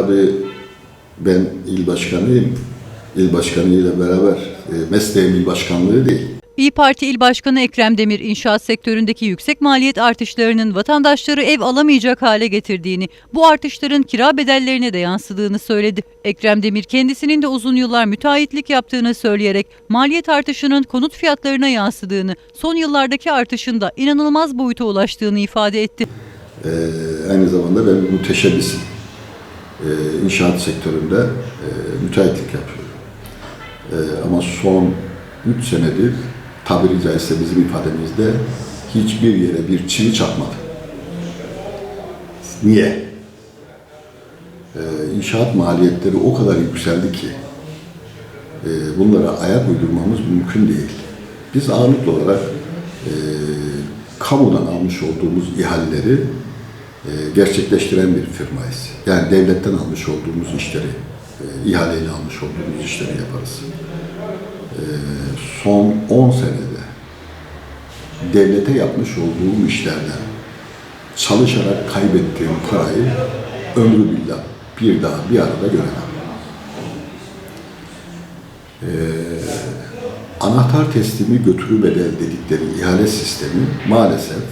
tabii ben il başkanıyım. İl başkanı ile beraber e, mesleğim il başkanlığı değil. İyi Parti İl Başkanı Ekrem Demir inşaat sektöründeki yüksek maliyet artışlarının vatandaşları ev alamayacak hale getirdiğini, bu artışların kira bedellerine de yansıdığını söyledi. Ekrem Demir kendisinin de uzun yıllar müteahhitlik yaptığını söyleyerek maliyet artışının konut fiyatlarına yansıdığını, son yıllardaki artışın da inanılmaz boyuta ulaştığını ifade etti. E, aynı zamanda ben müteşebbisim. E, inşaat sektöründe e, müteahhitlik yapıyorum. E, ama son 3 senedir tabiri caizse bizim ifademizde hiçbir yere bir çivi çakmadı. Niye? E, inşaat maliyetleri o kadar yükseldi ki e, bunlara ayak uydurmamız mümkün değil. Biz ağırlıklı olarak e, kamudan almış olduğumuz ihaleleri gerçekleştiren bir firmayız. Yani devletten almış olduğumuz işleri, e, ihaleyle almış olduğumuz işleri yaparız. E, son 10 senede devlete yapmış olduğum işlerden çalışarak kaybettiğim parayı ömrü billah bir daha bir arada göremem. E, anahtar teslimi götürü bedel dedikleri ihale sistemi maalesef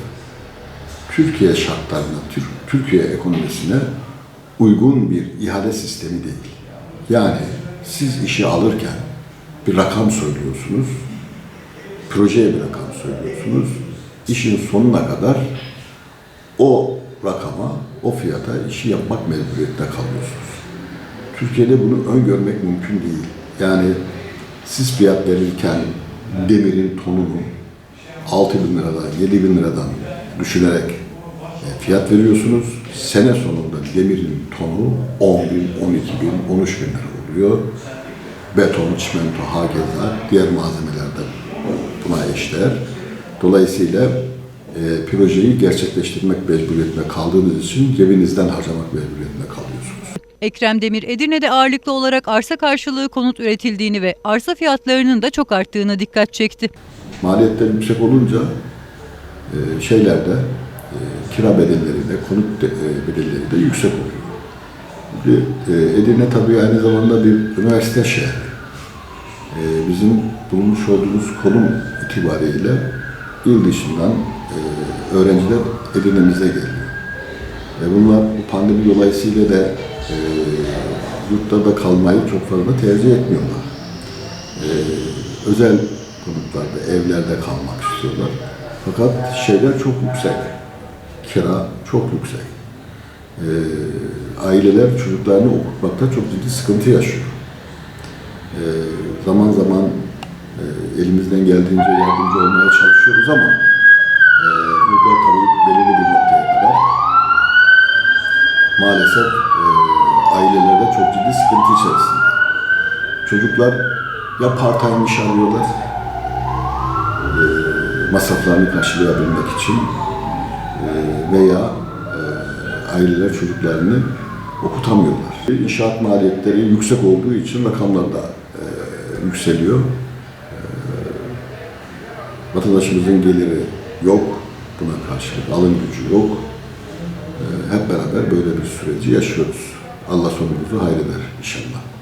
Türkiye şartlarına, Tür- Türkiye ekonomisine uygun bir ihale sistemi değil. Yani siz işi alırken bir rakam söylüyorsunuz, projeye bir rakam söylüyorsunuz, işin sonuna kadar o rakama, o fiyata işi yapmak mecburiyetinde kalıyorsunuz. Türkiye'de bunu öngörmek mümkün değil. Yani siz fiyat verirken demirin tonunu 6 bin liradan, 7 bin liradan düşünerek fiyat veriyorsunuz. Sene sonunda demirin tonu 10 bin, 12 bin, 13 bin lira oluyor. Beton, çimento, hakeza diğer malzemeler de buna eşdeğer. Dolayısıyla e, projeyi gerçekleştirmek mecburiyetinde kaldığınız için cebinizden harcamak mecburiyetinde kalıyorsunuz. Ekrem Demir, Edirne'de ağırlıklı olarak arsa karşılığı konut üretildiğini ve arsa fiyatlarının da çok arttığına dikkat çekti. Maliyetler yüksek olunca e, şeylerde e, kira bedelleri de konut de, e, bedelleri de yüksek oluyor. E, Edirne tabii aynı zamanda bir üniversite şehri. E, bizim bulunmuş olduğumuz konum itibariyle il dışından öğrenciler Edirne'mize geliyor. Ve bunlar bu pandemi dolayısıyla da e, yurtlarda kalmayı çok fazla tercih etmiyorlar. Özel konutlarda, evlerde kalmak istiyorlar. Fakat şeyler çok yüksek. Kira çok yüksek. E, aileler çocuklarını okutmakta çok ciddi sıkıntı yaşıyor. E, zaman zaman e, elimizden geldiğince yardımcı olmaya çalışıyoruz ama e, burada tabii belirli bir noktaya kadar maalesef e, ailelerde çok ciddi sıkıntı içerisinde. Çocuklar ya part-time iş arıyorlar e, masraflarını karşılayabilmek için veya e, aileler çocuklarını okutamıyorlar. İnşaat maliyetleri yüksek olduğu için rakamlar da e, yükseliyor. E, vatandaşımızın geliri yok, buna karşılık alım gücü yok. E, hep beraber böyle bir süreci yaşıyoruz. Allah sonumuzu hayreder inşallah.